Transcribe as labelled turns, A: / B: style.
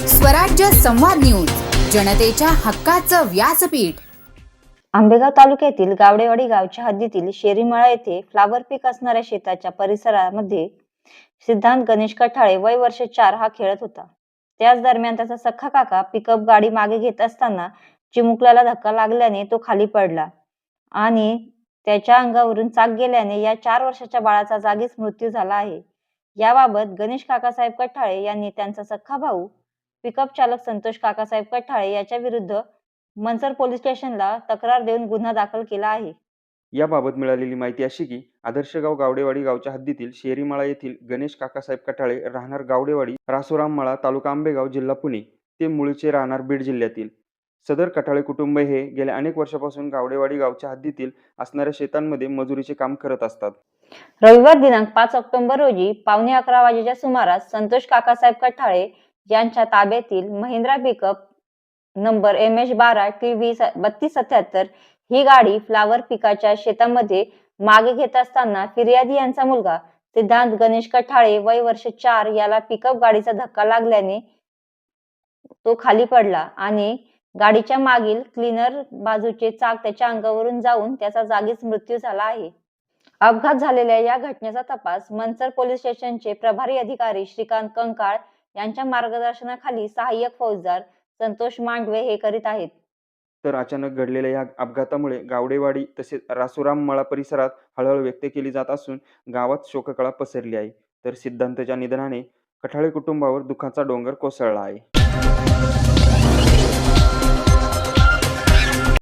A: स्वराज्य संवाद न्यूज जनतेच्या हक्काचं व्यासपीठ.
B: आंबेगाव तालुक्यातील गावडेवाडी गावच्या हद्दीतील शेरीमळा येथे फ्लावर पीक असणाऱ्या शेताच्या परिसरामध्ये सिद्धांत गणेश कठाळे वय वर्ष चार हा खेळत होता. त्याच दरम्यान त्याचा सख्खा काका पिकअप गाडी मागे घेत असताना चिमुकल्याला धक्का लागल्याने तो खाली पडला आणि त्याच्या अंगावरून चाक गेल्याने या चार वर्षाच्या बाळाचा जागीच मृत्यू झाला आहे. याबाबत गणेश काकासाहेब कठाळे यांनी त्यांचा सख्खा भाऊ पिकअप चालक संतोष काकासाहेब कठाळे याच्या विरुद्ध मनसर पोलीस स्टेशनला तक्रार देऊन गुन्हा दाखल केला आहे.
C: याबाबत मिळालेली माहिती अशी की आदर्शगाव गावडेवाडी गावच्या हद्दीतील शेरीमाळा येथील गणेश काकासाहेब कठाळे राहणार गावडेवाडी रासोराम मळा तालुका आंबेगाव जिल्हा पुणे ते मूळचे राहणार बीड जिल्ह्यातील. सदर कठाळे कुटुंब हे गेल्या अनेक वर्षापासून गावडेवाडी गावच्या हद्दीतील असणाऱ्या शेतांमध्ये मजुरीचे काम करत असतात.
B: रविवार दिनांक पाच ऑक्टोबर रोजी पावणे अकरा वाजेच्या सुमारास संतोष काकासाहेब कठाळे यांच्या ताब्यातील Mahindra pickup number M H बारा टी व्ही बत्तीस सत्याहत्तर ही गाडी फ्लावर पिकाच्या शेतामध्ये मागे घेत असताना फिर्यादी यांचा मुलगा सिद्धांत गणेश कठाळे वय वर्ष चार याला पिकअप गाडीचा धक्का लागल्याने तो खाली पडला आणि गाडीच्या मागील क्लीनर बाजूचे चाक त्याच्या अंगावरून जाऊन त्याचा जागीच मृत्यू झाला आहे. अपघात झालेल्या या घटनेचा तपास मनसर पोलीस स्टेशनचे प्रभारी अधिकारी श्रीकांत कंकाळ यांच्या मार्गदर्शनाखाली सहाय्यक फौजदार संतोष मांडवे हे करीत आहेत.
C: तर अचानक घडलेल्या या अपघातामुळे गावडेवाडी तसेच रासुराम मळा परिसरात हळहळ व्यक्त केली जात असून गावात शोककळा पसरली आहे. तर सिद्धांतच्या निधनाने कठाळे कुटुंबावर दुःखाचा डोंगर कोसळला आहे.